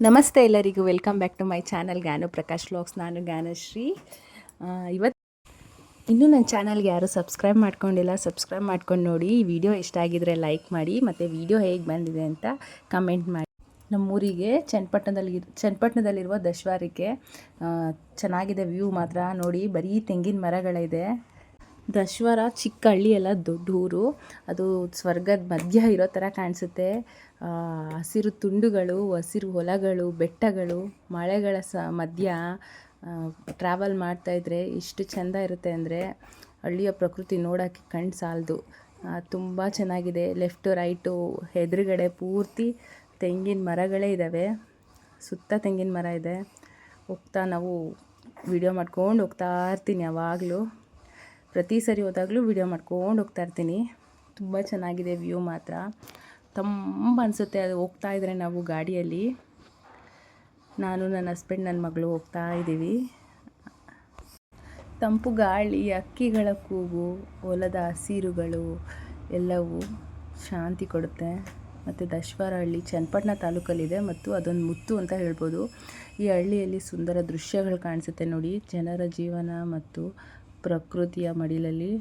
ನಮಸ್ತೆ ಎಲ್ಲರಿಗೂ. Welcome back to my channel Gyanu Prakash vlogs ನಾನು ಜ್ಞಾನಶ್ರೀ ಇವತ್ತು ಇನ್ನೂ ನನ್ನ ಚಾನಲ್ಗೆ ಯಾರು ಸಬ್ಸ್ಕ್ರೈಬ್ ಮಾಡ್ಕೊಂಡಿಲ್ಲ ಸಬ್ಸ್ಕ್ರೈಬ್ ಮಾಡ್ಕೊಂಡು ನೋಡಿ. ವಿಡಿಯೋ ಇಷ್ಟ ಆಗಿದ್ರೆ ಲೈಕ್ ಮಾಡಿ ಮತ್ತು ವಿಡಿಯೋ ಹೇಗೆ ಬಂದಿದೆ ಅಂತ ಕಮೆಂಟ್ ಮಾಡಿ. ನಮ್ಮೂರಿಗೆ ಚನ್ನಪಟ್ಟಣದಲ್ಲಿ ಚನ್ನಪಟ್ಟಣದಲ್ಲಿರುವ ದಶವಾರಿಕೆ ಆ, ಚೆನ್ನಾಗಿದೆ ವ್ಯೂ ಮಾತ್ರ. ನೋಡಿ ಬರೀ ತೆಂಗಿನ ಮರಗಳಿದೆ. ದಶವಾರ ಚಿಕ್ಕ ಹಳ್ಳಿ ಅಲ್ಲ ದೊಡ್ಡ ಊರು. ಅದು ಸ್ವರ್ಗದ ಮಧ್ಯ ಇರೋ ಥರ ಕಾಣಿಸುತ್ತೆ. ಹಸಿರು ತುಂಡುಗಳು, ಹಸಿರು ಹೊಲಗಳು, ಬೆಟ್ಟಗಳು, ಮಳೆಗಳ ಸ, ಮಧ್ಯ ಟ್ರಾವೆಲ್ ಮಾಡ್ತಾಯಿದ್ರೆ ಎಷ್ಟು ಚೆಂದ ಇರುತ್ತೆ ಅಂದರೆ ಹಳ್ಳಿಯ ಪ್ರಕೃತಿ ನೋಡೋಕ್ಕೆ ಕಣ್ಣು ಸಾಲದು. ತುಂಬ ಚೆನ್ನಾಗಿದೆ. ಲೆಫ್ಟು ರೈಟು ಎದುರುಗಡೆ ಪೂರ್ತಿ ತೆಂಗಿನ ಮರಗಳೇ ಇದ್ದಾವೆ ಸುತ್ತ ತೆಂಗಿನ ಮರ ಇದೆ. ಹೋಗ್ತಾ ನಾವು ವಿಡಿಯೋ ಮಾಡ್ಕೊಂಡು ಹೋಗ್ತಾ ಇರ್ತೀನಿ ಯಾವಾಗಲೂ. ಪ್ರತಿ ಸರಿ ಹೋದಾಗಲೂ ವಿಡಿಯೋ ಮಾಡ್ಕೊಂಡು ಹೋಗ್ತಾ ಇರ್ತೀನಿ. ತುಂಬ ಚೆನ್ನಾಗಿದೆ ವ್ಯೂ ಮಾತ್ರ. ತುಂಬ ಅನಿಸುತ್ತೆ ಅದು ಹೋಗ್ತಾ ಇದ್ರೆ ನಾವು ಗಾಡಿಯಲ್ಲಿ. ನಾನು, ನನ್ನ ಹಸ್ಬೆಂಡ್ ನನ್ನ ಮಗಳು ಹೋಗ್ತಾ ಇದ್ದೀವಿ. ತಂಪು ಗಾಳಿ, ಅಕ್ಕಿಗಳ ಕೂಗು, ಹೊಲದ ಹಸಿರುಗಳು ಎಲ್ಲವೂ ಶಾಂತಿ ಕೊಡುತ್ತೆ. ಮತ್ತು ದಶ್ವಾರ ಹಳ್ಳಿ ಚನ್ನಪಟ್ಟಣ ತಾಲೂಕಲ್ಲಿದೆ ಮತ್ತು ಅದೊಂದು ಮುತ್ತು ಅಂತ ಹೇಳ್ಬೋದು. ಈ ಹಳ್ಳಿಯಲ್ಲಿ ಸುಂದರ ದೃಶ್ಯಗಳು ಕಾಣಿಸುತ್ತೆ ನೋಡಿ. ಜನರ ಜೀವನ ಮತ್ತು ಪ್ರಕೃತಿಯ ಮಡಿಲಲ್ಲಿ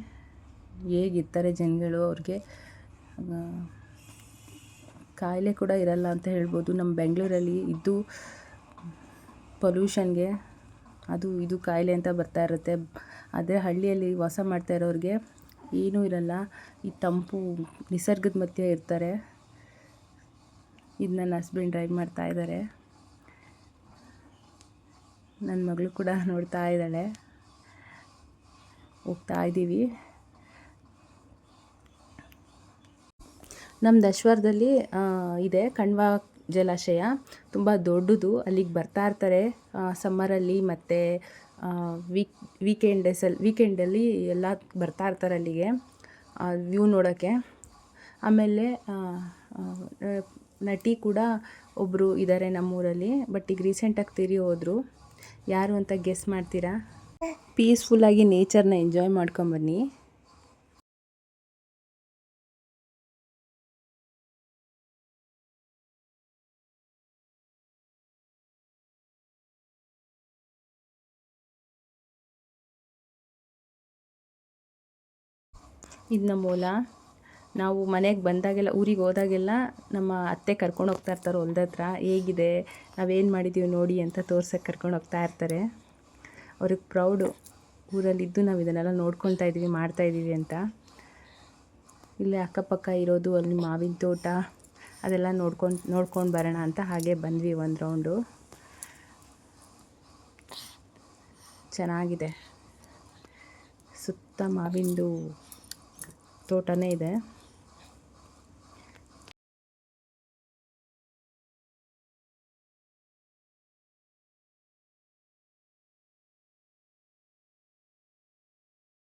ಹೇಗಿರ್ತಾರೆ ಜನಗಳು ಅವ್ರಿಗೆ ಕಾಯಿಲೆ ಕೂಡ ಇರಲ್ಲ ಅಂತ ಹೇಳ್ಬೋದು. ನಮ್ಮ ಬೆಂಗಳೂರಲ್ಲಿ ಇದ್ದು ಪೊಲ್ಯೂಷನ್ಗೆ ಅದು, ಇದು ಕಾಯಿಲೆ ಅಂತ ಬರ್ತಾ ಇರುತ್ತೆ. ಅದೇ ಹಳ್ಳಿಯಲ್ಲಿ ವಾಸ ಮಾಡ್ತಾ ಇರೋರಿಗೆ ಏನೂ ಇರಲ್ಲ. ಈ ತಂಪು ನಿಸರ್ಗದ ಮಧ್ಯೆ ಇರ್ತಾರೆ. ಇದು ನನ್ನ ಹಸ್ಬೆಂಡ್ ಡ್ರೈವ್ ಮಾಡ್ತಾ ಇದ್ದಾರೆ. ನನ್ನ ಮಗಳು ಕೂಡ ನೋಡ್ತಾ ಇದ್ದಾಳೆ. ಹೋಗ್ತಾ ಇದ್ದೀವಿ. ನಮ್ಮ ದಶ್ವರದಲ್ಲಿ ಇದೆ ಕಣ್ವ ಜಲಾಶಯ. ತುಂಬ ದೊಡ್ಡದು. ಅಲ್ಲಿಗೆ ಬರ್ತಾ ಇರ್ತಾರೆ. ಸಮ್ಮರಲ್ಲಿ ಮತ್ತು ವೀಕ್ ವೀಕೆಂಡ್ ಡೇಸಲ್ಲಿ ವೀಕೆಂಡಲ್ಲಿ ಎಲ್ಲ ಬರ್ತಾ ಇರ್ತಾರೆ ಅಲ್ಲಿಗೆ. ವ್ಯೂ ನೋಡೋಕ್ಕೆ ಆಮೇಲೆ ನಟಿ ಕೂಡ ಒಬ್ಬರು ಇದ್ದಾರೆ ನಮ್ಮೂರಲ್ಲಿ ಬಟ್ ಈಗ ರೀಸೆಂಟಾಗಿ ತಿರಿ ಹೋದರು. ಯಾರು ಅಂತ ಗೆಸ್ ಮಾಡ್ತೀರಾ? ಪೀಸ್ಫುಲ್ಲಾಗಿ ನೇಚರ್ನ ಎಂಜಾಯ್ ಮಾಡ್ಕೊಂಬನ್ನಿ. ಇದು ನಮ್ಮ ಹೊಲ ನಾವು ಮನೆಗೆ ಬಂದಾಗೆಲ್ಲ, ಊರಿಗೆ ಹೋದಾಗೆಲ್ಲ ನಮ್ಮ ಅತ್ತೆ ಕರ್ಕೊಂಡು ಹೋಗ್ತಾ ಇರ್ತಾರೆ ಹೊಲ್ದ ಹತ್ರ. ಹೇಗಿದೆ? ನಾವೇನು ಮಾಡಿದ್ದೀವಿ ನೋಡಿ ಅಂತ ತೋರ್ಸಕ್ಕೆ ಕರ್ಕೊಂಡು ಹೋಗ್ತಾ ಇರ್ತಾರೆ. ಅವ್ರಿಗೆ ಪ್ರೌಡು ಊರಲ್ಲಿದ್ದು ನಾವು ಇದನ್ನೆಲ್ಲ ನೋಡ್ಕೊತಾ ಇದ್ದೀವಿ ಮಾಡ್ತಾ ಇದ್ದೀವಿ ಅಂತ. ಇಲ್ಲೇ ಅಕ್ಕಪಕ್ಕ ಇರೋದು, ಅಲ್ಲಿ ಮಾವಿನ ತೋಟ, ಅದೆಲ್ಲ ನೋಡ್ಕೊಂಡು ನೋಡ್ಕೊಂಡು ಬರೋಣ ಅಂತ ಹಾಗೆ ಬಂದ್ವಿ ಒಂದು ರೌಂಡು ಚೆನ್ನಾಗಿದೆ. ಸುತ್ತ ಮಾವಿಂದು ತೋಟನೇ ಇದೆ.